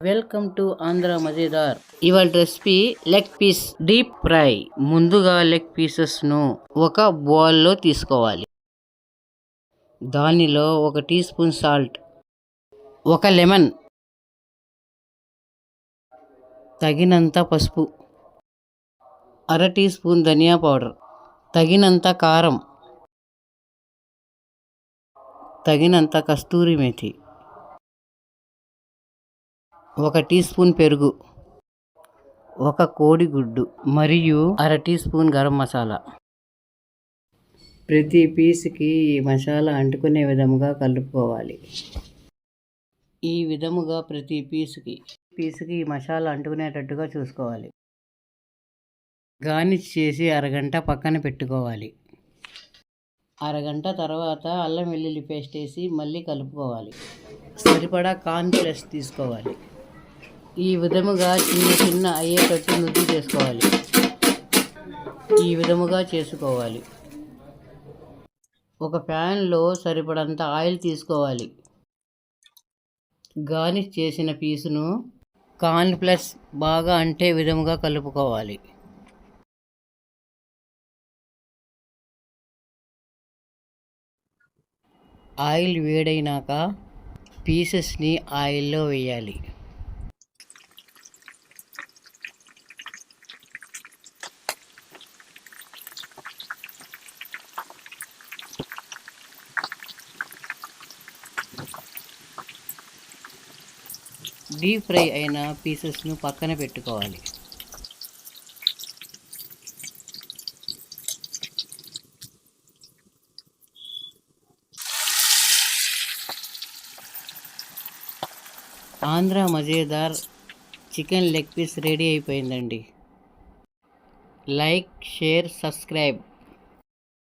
Welcome to Andhra Majedar. ఇవాళ recipe leg piece deep fry. ముందుగా leg పీసెస్ను ఒక బౌల్లో తీసుకోవాలి. దానిలో ఒక టీ స్పూన్ సాల్ట్ ఒక లెమన్ తగినంత పసుపు అర టీ స్పూన్ ధనియా పౌడర్ తగినంత కారం తగినంత కస్తూరి మేథి ఒక టీ స్పూన్ పెరుగు ఒక కోడిగుడ్డు మరియు అర టీ స్పూన్ గరం మసాలా. ప్రతి పీస్కి ఈ మసాలా అంటుకునే విధముగా కలుపుకోవాలి. ఈ విధముగా ప్రతి పీస్కి పీస్కి ఈ మసాలా అంటుకునేటట్టుగా చూసుకోవాలి. గార్నిష్ చేసి అరగంట పక్కన పెట్టుకోవాలి. అరగంట తర్వాత అల్లం వెల్లుల్లి పేస్ట్ వేసి మళ్ళీ కలుపుకోవాలి. సరిపడా కార్న్ ప్లస్ తీసుకోవాలి. ఈ విధముగా చిన్న చిన్న అయ్యేటట్టు ముద్దు చేసుకోవాలి. ఈ విధముగా చేసుకోవాలి. ఒక ప్యాన్లో సరిపడంత ఆయిల్ తీసుకోవాలి. గార్నిష్ చేసిన పీసును కార్న్ ప్లస్ బాగా అంటే విధముగా కలుపుకోవాలి. ఆయిల్ వేడైనాక పీసెస్ని ఆయిల్లో వేయాలి. డీప్ ఫ్రై అయిన పీసెస్ను పక్కన పెట్టుకోవాలి. Andhra Majedar chicken leg piece ready అయిపోయిందండి. Like share subscribe.